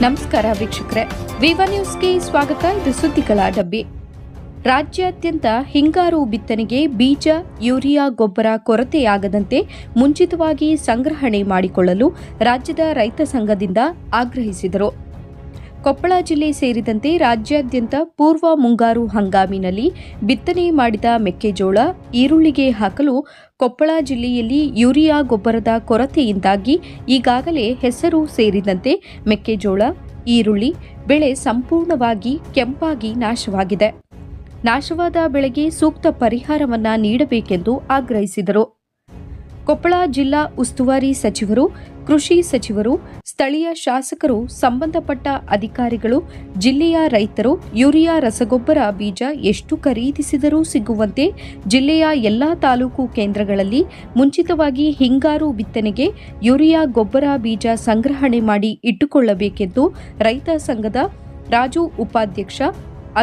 ನಮಸ್ಕಾರ ವೀಕ್ಷಕರೇ. ವಿವ ನ್ಯೂಸ್ಗೆ ಸ್ವಾಗತ. ಇದು ಸುದ್ದಿಗಳ ಡಬ್ಬಿ. ರಾಜ್ಯಾದ್ಯಂತ ಹಿಂಗಾರು ಬಿತ್ತನೆಗೆ ಬೀಜ, ಯೂರಿಯಾ, ಗೊಬ್ಬರ ಕೊರತೆಯಾಗದಂತೆ ಮುಂಚಿತವಾಗಿ ಸಂಗ್ರಹಣೆ ಮಾಡಿಕೊಳ್ಳಲು ರಾಜ್ಯದ ರೈತ ಸಂಘದಿಂದ ಆಗ್ರಹಿಸಿದರು. ಕೊಪ್ಪಳ ಜಿಲ್ಲೆ ಸೇರಿದಂತೆ ರಾಜ್ಯಾದ್ಯಂತ ಪೂರ್ವ ಮುಂಗಾರು ಹಂಗಾಮಿನಲ್ಲಿ ಬಿತ್ತನೆ ಮಾಡಿದ ಮೆಕ್ಕೆಜೋಳ ಈರುಳ್ಳಿಗೆ ಹಾಕಲು ಕೊಪ್ಪಳ ಜಿಲ್ಲೆಯಲ್ಲಿ ಯೂರಿಯಾ ಗೊಬ್ಬರದ ಕೊರತೆಯಿಂದಾಗಿ ಈಗಾಗಲೇ ಹೆಸರು ಸೇರಿದಂತೆ ಮೆಕ್ಕೆಜೋಳ, ಈರುಳ್ಳಿ ಬೆಳೆ ಸಂಪೂರ್ಣವಾಗಿ ಕೆಂಪಾಗಿ ನಾಶವಾಗಿದೆ. ನಾಶವಾದ ಬೆಳೆಗೆ ಸೂಕ್ತ ಪರಿಹಾರವನ್ನ ನೀಡಬೇಕೆಂದು ಆಗ್ರಹಿಸಿದರು. ಕೊಪ್ಪಳ ಜಿಲ್ಲಾ ಉಸ್ತುವಾರಿ ಸಚಿವರು, ಕೃಷಿ ಸಚಿವರು ಸ್ಥಳೀಯ ಶಾಸಕರು ಸಂಬಂಧಪಟ್ಟ ಅಧಿಕಾರಿಗಳು, ಜಿಲ್ಲೆಯ ರೈತರು, ಯೂರಿಯಾ ರಸಗೊಬ್ಬರ ಬೀಜ ಎಷ್ಟು ಖರೀದಿಸಿದರೂ ಸಿಗುವಂತೆ ಜಿಲ್ಲೆಯ ಎಲ್ಲಾ ತಾಲೂಕು ಕೇಂದ್ರಗಳಲ್ಲಿ ಮುಂಚಿತವಾಗಿ ಹಿಂಗಾರು ಬಿತ್ತನೆಗೆ ಯೂರಿಯಾ ಗೊಬ್ಬರ ಬೀಜ ಸಂಗ್ರಹಣೆ ಮಾಡಿ ಇಟ್ಟುಕೊಳ್ಳಬೇಕೆಂದು ರೈತ ಸಂಘದ ರಾಜು ಉಪಾಧ್ಯಕ್ಷ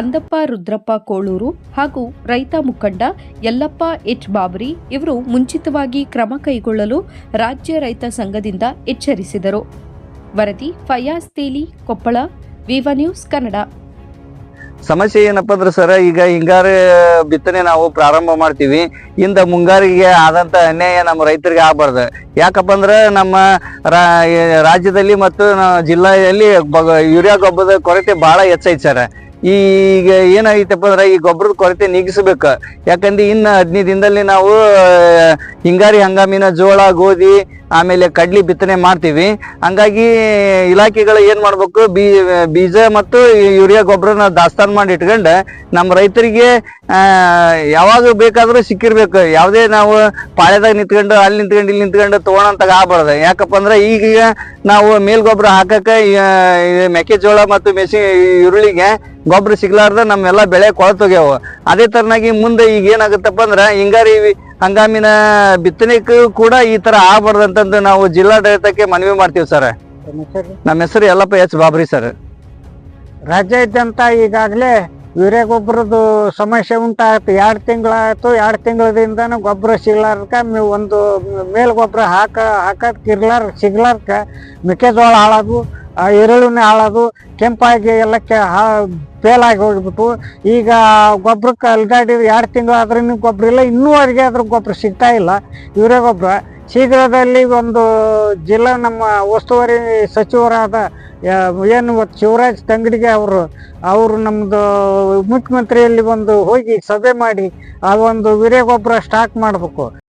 ಅಂದಪ್ಪ ರುದ್ರಪ್ಪ ಕೋಳೂರು ಹಾಗೂ ರೈತ ಮುಖಂಡ ಯಲ್ಲಪ್ಪ ಎಚ್ ಬಾಬರಿ ಇವರು ಮುಂಚಿತವಾಗಿ ಕ್ರಮ ಕೈಗೊಳ್ಳಲು ರಾಜ್ಯ ರೈತ ಸಂಘದಿಂದ ಎಚ್ಚರಿಸಿದರು. ವರದಿ ಫಯಾಸ್ ತೇಲಿ, ಕೊಪ್ಪಳ, ವಿವ ನ್ಯೂಸ್ ಕನ್ನಡ. ಸಮಸ್ಯೆ ಏನಪ್ಪ ಅಂದ್ರೆ ಸರ್, ಈಗ ಹಿಂಗಾರು ಬಿತ್ತನೆ ನಾವು ಪ್ರಾರಂಭ ಮಾಡ್ತೀವಿ. ಇಂದ ಮುಂಗಾರಿಗೆ ಆದಂತ ಅನ್ಯಾಯ ನಮ್ಮ ರೈತರಿಗೆ ಆಗಬಾರ್ದು. ಯಾಕಪ್ಪ ಅಂದ್ರೆ ನಮ್ಮ ರಾಜ್ಯದಲ್ಲಿ ಮತ್ತು ಜಿಲ್ಲೆಯಲ್ಲಿ ಯೂರಿಯಾ ಗೊಬ್ಬರದ ಕೊರತೆ ಬಹಳ ಹೆಚ್ಚೈತೆ ಸರ್. ಈಗ ಏನಾಗೈತಪ್ಪ ಅಂದ್ರೆ ಈ ಗೊಬ್ಬರದ ಕೊರತೆ ನೀಗಿಸ್ಬೇಕು. ಯಾಕಂದ್ರೆ ಇನ್ನು ಹದಿನೈದು ದಿನದಲ್ಲಿ ನಾವು ಹಿಂಗಾರಿ ಹಂಗಾಮಿನ ಜೋಳ, ಗೋಧಿ ಆಮೇಲೆ ಕಡ್ಲಿ ಬಿತ್ತನೆ ಮಾಡ್ತೀವಿ. ಹಂಗಾಗಿ ಇಲಾಖೆಗಳು ಏನ್ ಮಾಡ್ಬೇಕು, ಬೀ, ಬೀಜ ಮತ್ತು ಯೂರಿಯಾ ಗೊಬ್ಬರನ ದಾಸ್ತಾನು ಮಾಡಿ ಇಟ್ಕೊಂಡು ನಮ್ಮ ರೈತರಿಗೆ ಯಾವಾಗ ಬೇಕಾದರೂ ಸಿಕ್ಕಿರ್ಬೇಕು. ಯಾವುದೇ ನಾವು ಪಾಳ್ಯದಾಗ ನಿಂತ್ಕೊಂಡು, ಅಲ್ಲಿ ನಿಂತ್ಕೊಂಡು, ಇಲ್ಲಿ ನಿಂತ್ಕೊಂಡು ತಗೊಳಂತಾಗ ಆಗ್ಬಾರ್ದು. ಯಾಕಪ್ಪ ಅಂದ್ರೆ ಈಗ ನಾವು ಮೇಲ್ ಗೊಬ್ಬರ ಹಾಕಕ್ಕೆ ಮೆಕ್ಕೆಜೋಳ ಮತ್ತು ಮೆಸಿ, ಈರುಳ್ಳಿಗೆ ಗೊಬ್ಬರ ಸಿಗ್ಲಾರ್ದ ನಮ್ಮೆಲ್ಲ ಬೆಳೆ ಕೊಳತೋಗ್ಯಾವ. ಅದೇ ತರನಾಗಿ ಮುಂದೆ ಈಗ ಏನಾಗುತ್ತಪ್ಪ ಅಂದ್ರೆ ಹಿಂಗಾರಿ ಹಂಗಾಮಿನ ಬಿತ್ತನೆಗೂ ಕೂಡ ಈ ತರ ಆಗ್ಬಾರ್ದಂತಂದು ನಾವು ಜಿಲ್ಲಾಡಳಿತಕ್ಕೆ ಮನವಿ ಮಾಡ್ತೀವಿ ಸರ್. ನಮ್ಮ ಹೆಸರು? Ellappa H Babri sir. ರಾಜ್ಯಾದ್ಯಂತ ಈಗಾಗಲೇ ಯೂರಿಯಾ ಗೊಬ್ಬರದ್ದು ಸಮಸ್ಯೆ ಉಂಟಾಯ್ತು. ಎರಡು ತಿಂಗಳಾಯ್ತು. ಎರಡು ತಿಂಗಳದಿಂದನೂ ಗೊಬ್ಬರ ಸಿಗ್ಲಾರ್ಕ ಮೆ- ಒಂದು ಮೇಲ್ ಗೊಬ್ಬರ ಹಾಕ ಹಾಕಕ್ಕೆ ಇರ್ಲಾರ ಸಿಗ್ಲಾರ್ಕ ಮೆಕ್ಕೆಜೋಳ ಹಾಳೋದು ಆ ಈರುಳ್ಳಿನ ಹಾಳೋದು, ಕೆಂಪಾಗಿ ಎಲ್ಲ ಕೆ ಫೇಲಾಗಿ ಹೋಗ್ಬಿಟ್ಟು, ಈಗ ಗೊಬ್ಬರಕ್ಕೆ ಅಲ್ಗಾಡಿ ಎರಡು ತಿಂಗಳು ಆದ್ರೂ ಗೊಬ್ಬರ ಇಲ್ಲ, ಇನ್ನೂವರೆಗೆ ಅದ್ರ ಗೊಬ್ಬರ ಸಿಗ್ತಾ ಇಲ್ಲ. ಇವರೇ ಗೊಬ್ಬರ ಶೀಘ್ರದಲ್ಲಿ ಒಂದು ಜಿಲ್ಲಾ ನಮ್ಮ ಉಸ್ತುವಾರಿ ಸಚಿವರಾದ ಏನು ಶಿವರಾಜ್ ತಂಗಡಿಗೆ ಅವರು ಅವರು ನಮ್ಮದು ಮುಖ್ಯಮಂತ್ರಿಯಲ್ಲಿ ಒಂದು ಹೋಗಿ ಸಭೆ ಮಾಡಿ, ಆ ಒಂದು ವೀರ್ಯ ಗೊಬ್ಬರ ಸ್ಟಾಕ್ ಮಾಡಬೇಕು.